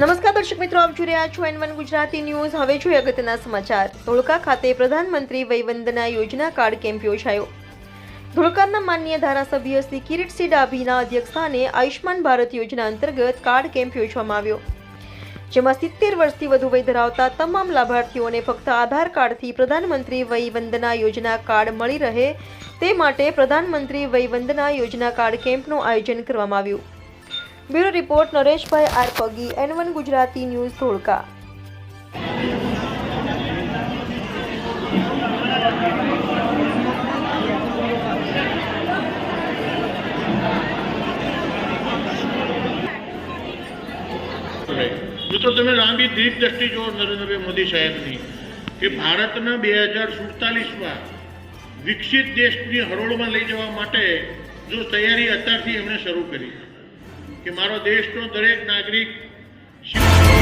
દર્શક મિત્રો, આપ જોઈ રહ્યા છો એન ગુજરાતી ન્યૂઝ. હવે જોઈએ અગત્યના સમાચાર. ધોળકા ખાતે પ્રધાનમંત્રી વયવંદના યોજના કાર્ડ કેમ્પ યોજાયો. ધોળકાના માન્ય ધારાસભ્ય શ્રી કિરીટસિંહ ડાભીના અધ્યક્ષસ્થાને આયુષ્માન ભારત યોજના અંતર્ગત કાર્ડ કેમ્પ યોજવામાં આવ્યો. જેમાં સિત્તેર વર્ષથી વધુ વય ધરાવતા તમામ લાભાર્થીઓને ફક્ત આધાર કાર્ડથી પ્રધાનમંત્રી વય વંદના યોજના કાર્ડ મળી રહે તે માટે પ્રધાનમંત્રી વય વંદના યોજના કાર્ડ કેમ્પનું આયોજન કરવામાં આવ્યું. Bureau report Nareshbhai R Pagi N one Gujarati news Dholka. તો તમે લાંબી દીપ દ્રષ્ટિ જુઓ નરેન્દ્રભાઈ મોદી સાહેબની, કે ભારતના બે હજાર સુડતાલીસમાં વિકસિત દેશની હરોળમાં લઈ જવા માટે જો તૈયારી અત્યારથી એમણે શરૂ કરી. કે મારો દેશનો દરેક નાગરિક શિક્ષણ